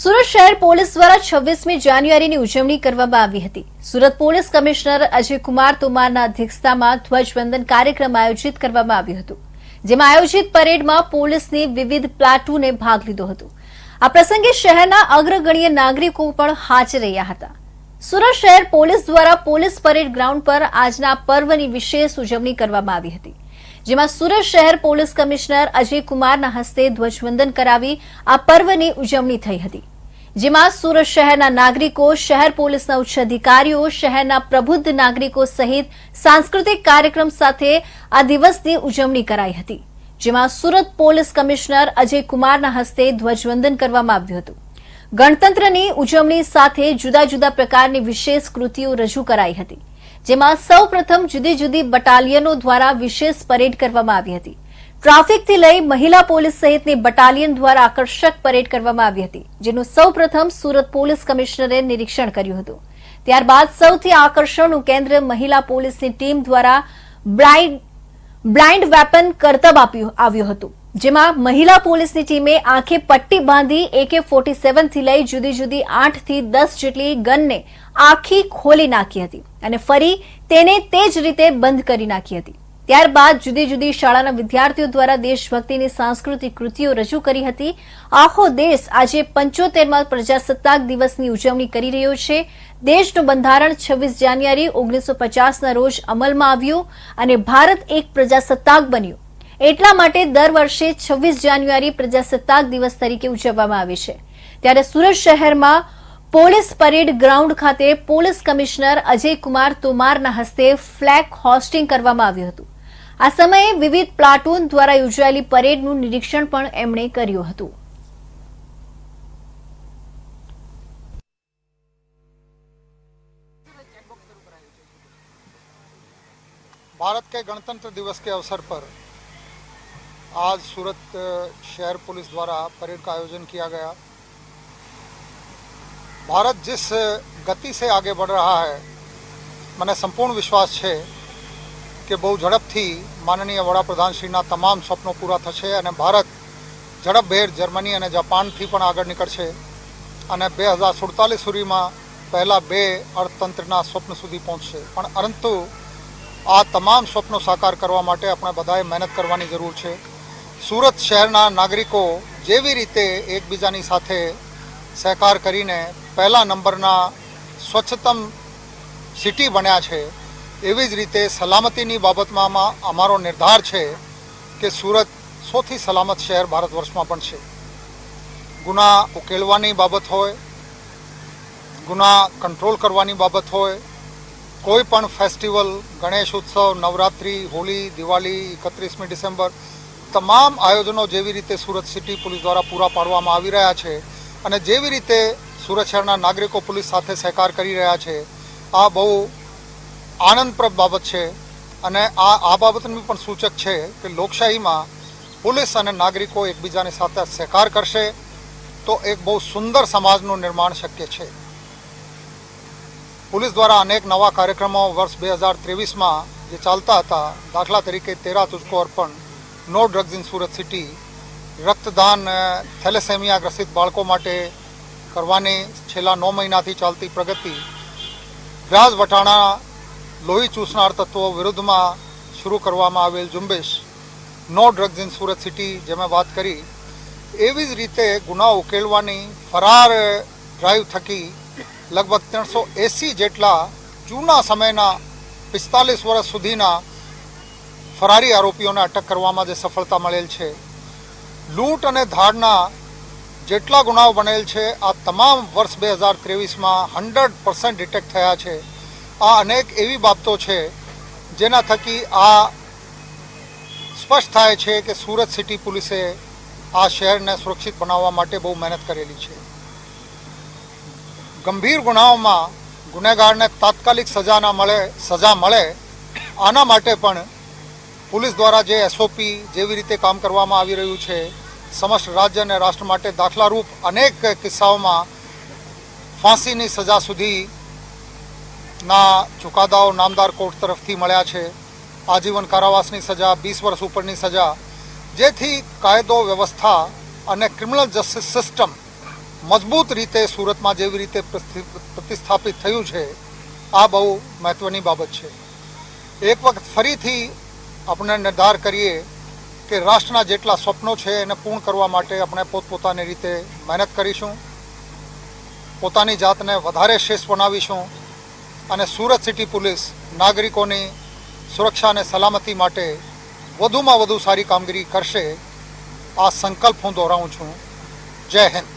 સુરત શહેર પોલીસ દ્વારા છવ્વીસમી જાન્યુઆરીની ઉજવણી કરવામાં આવી હતી. સુરત પોલીસ કમિશનર અજયકુમાર તોમારના અધ્યક્ષતામાં ધ્વજવંદન કાર્યક્રમ આયોજિત કરવામાં આવ્યું હતું, જેમાં આયોજિત પરેડમાં પોલીસની વિવિધ પ્લાટુને ભાગ લીધો હતો. આ પ્રસંગે શહેરના અગ્રગણ્ય નાગરિકો પણ હાજર રહ્યા હતા. સુરત શહેર પોલીસ દ્વારા પોલીસ પરેડ ગ્રાઉન્ડ પર આજના પર્વની વિશેષ ઉજવણી કરવામાં આવી હતી. જેમાં સુરત શહેર પોલીસ કમિશનર અજય કુમારના હસ્તે ધ્વજવંદન કરાવી આ પર્વની ઉજવણી થઈ હતી. જેમાં સુરત શહેરના નાગરિકો, શહેર પોલીસના ઉચ્ચ અધિકારીઓ, શહેરના પ્રબુદ્ધ નાગરિકો સહિત સાંસ્કૃતિક કાર્યક્રમ સાથે આ દિવસની ઉજવણી કરાઈ હતી. જેમાં સુરત પોલીસ કમિશનર અજય કુમારના હસ્તે ધ્વજવંદન કરવામાં આવ્યું હતું. ગણતંત્રની ઉજવણી સાથે જુદા જુદા પ્રકારની વિશેષ કૃતિઓ રજૂ કરાઈ હતી. જેમાં સૌ પ્રથમ જુદી જુદી બટાલિયનો દ્વારા વિશેષ પરેડ કરવામાં આવી હતી. ટ્રાફિકથી લઈ મહિલા પોલીસ સહિતની બટાલિયન દ્વારા આકર્ષક પરેડ કરવામાં આવી હતી, જેનું સૌપ્રથમ સુરત પોલીસ કમિશનરે નિરીક્ષણ કર્યું હતું. ત્યારબાદ સૌથી આકર્ષણનું કેન્દ્ર મહિલા પોલીસની ટીમ દ્વારા બ્લાઇન્ડ બ્લાઇન્ડ વેપન કરતબ આપ્યું, આવ્યું હતું. જેમાં મહિલા પોલીસની ટીમે આંખે પટ્ટી બાંધી એકે ફોર્ટી સેવનથી લઈ જુદી જુદી આઠથી દસ જેટલી ગનને આખી ખોલી નાખી હતી અને ફરી તેને તે જ રીતે બંધ કરી નાખી હતી. ત્યારબાદ જુદી જુદી શાળાના વિદ્યાર્થીઓ દ્વારા દેશભક્તિની સાંસ્કૃતિક કૃતિઓ રજૂ કરી હતી. આખો દેશ આજે પંચોતેરમાં પ્રજાસત્તાક દિવસની ઉજવણી કરી રહ્યો છે. દેશનું બંધારણ છવ્વીસ જાન્યુઆરી ઓગણીસો પચાસના રોજ અમલમાં આવ્યું અને ભારત એક પ્રજાસત્તાક બન્યું. એટલા માટે દર વર્ષે છવ્વીસ જાન્યુઆરી પ્રજાસત્તાક દિવસ તરીકે ઉજવવામાં આવે છે ત્યારે સુરત શહેરમાં પોલીસ પરેડ ગ્રાઉન્ડ ખાતે પોલીસ કમિશનર અજય કુમાર તોમારના હસ્તે ફ્લેગ હોસ્ટિંગ કરવામાં આવ્યું હતું આ સમયે વિવિધ પ્લાટૂન દ્વારા યોજાયેલી પરેડનું નિરીક્ષણ પણ એમણે કર્યું હતું भारत के गणतंत्र दिवस के अवसर पर आज सूरत अ, शहर पुलिस द्वारा परेड का आयोजन किया गया ભારત जिस ગતિ से આગે बढ़ रहा है મને સંપૂર્ણ વિશ્વાસ છે કે બહુ ઝડપથી માનનીય વડાપ્રધાનશ્રીના તમામ સ્વપ્નો પૂરા થશે અને ભારત ઝડપભેર જર્મની અને જાપાનથી પણ આગળ નીકળશે અને બે હજાર સુડતાલીસ સુધીમાં પહેલાં બે અર્થતંત્રના સ્વપ્ન સુધી પહોંચશે પણ પરંતુ આ તમામ સ્વપ્નો સાકાર કરવા માટે આપણે બધાએ મહેનત કરવાની જરૂર છે સુરત શહેરના નાગરિકો જેવી રીતે એકબીજાની સાથે સહકાર કરીને પહેલા નંબરના સ્વચ્છતમ સિટી બન્યા છે, એવી જ રીતે સલામતીની બાબતમાં અમારો નિર્ધાર છે કે સુરત સૌથી સલામત શહેર ભારત વર્ષમાં પણ છે. ગુના ઉકેલવાની બાબત હોય, ગુના કંટ્રોલ કરવાની બાબત હોય, કોઈ પણ ફેસ્ટિવલ, ગણેશ ઉત્સવ, નવરાત્રિ હોળી દિવાળી, એકત્રીસમી ડિસેમ્બર તમામ આયોજનો જેવી રીતે સુરત સિટી પોલીસ દ્વારા પૂરા પાડવામાં આવી રહ્યા છે અને જેવી રીતે સુરત શહેરના નાગરિકો પોલીસ સાથે સહકાર કરી રહ્યા છે, આ બહુ આનંદપ્રદ બાબત છે અને આ આ બાબતનું પણ સૂચક છે કે લોકશાહીમાં પોલીસ અને નાગરિકો એકબીજાની સાથે સહકાર કરશે તો એક બહુ સુંદર સમાજનું નિર્માણ શક્ય છે. પોલીસ દ્વારા અનેક નવા કાર્યક્રમો વર્ષ બે હજાર ત્રેવીસમાં જે ચાલતા હતા, દાખલા તરીકે તેરા તુજકો અર્પણ no drugs in Surat city, રક્તદાન થેલેસેમિયા ગ્રસિત બાળકો માટે કરવાની છેલ્લા નવ મહિનાથી ચાલતી પ્રગતિ વ્યાજ વટાણા, લોહી ચૂસનાર તત્વો વિરુદ્ધમાં શરૂ કરવામાં આવેલ ઝુંબેશ, no drugs in Surat city જે મેં વાત કરી, એવી જ રીતે ગુના ઉકેલવાની ફરાર ડ્રાઈવ થકી લગભગ ત્રણસો એંસી જેટલા જૂના સમયના પિસ્તાલીસ વર્ષ સુધીના ફરારી આરોપીઓને અટક કરવામાં જે સફળતા મળેલ છે. લૂંટ અને ધાડના જેટલા ગુનાઓ બનેલ છે, આ તમામ વર્ષ બે હજાર ત્રેવીસમાં હંડ્રેડ પર્સન્ટ ડિટેક્ટ થયા છે. આ અનેક એવી બાબતો છે, જેના થકી આ સ્પષ્ટ થાય છે કે સુરત સિટી પોલીસે આ શહેરને સુરક્ષિત બનાવવા માટે બહુ મહેનત કરેલી છે. ગંભીર ગુનાઓમાં ગુનેગારને તાત્કાલિક સજા ના મળે, સજા મળે, આના માટે પણ પોલીસ દ્વારા જે એસઓપી જેવી રીતે કામ કરવામાં આવી રહ્યું છે, સમસ્ત રાજ્ય અને રાષ્ટ્ર માટે દાખલારૂપ અનેક કિસ્સાઓમાં ફાંસીની સજા સુધીના ચુકાદાઓ નામદાર કોર્ટ તરફથી મળ્યા છે. આજીવન કારાવાસની સજા, વીસ વર્ષ ઉપરની સજા, જેથી કાયદો વ્યવસ્થા અને ક્રિમિનલ જસ્ટિસ સિસ્ટમ મજબૂત રીતે સુરતમાં જેવી રીતે પ્રતિસ્થાપિત થયું છે, આ બહુ મહત્વની બાબત છે. એક વખત ફરીથી આપણે નિર્ધાર કરીએ કે રાષ્ટ્રના જેટલા સ્વપ્નો છે એને પૂર્ણ કરવા માટે આપણે પોતપોતાની રીતે મહેનત કરીશું, પોતાની જાતને વધારે શ્રેષ્ઠ બનાવીશું અને સુરત સિટી પોલીસ નાગરિકોની સુરક્ષા અને સલામતી માટે વધુમાં વધુ સારી કામગીરી કરશે, આ સંકલ્પ હું દોહરાવું છું. જય હિન્દ.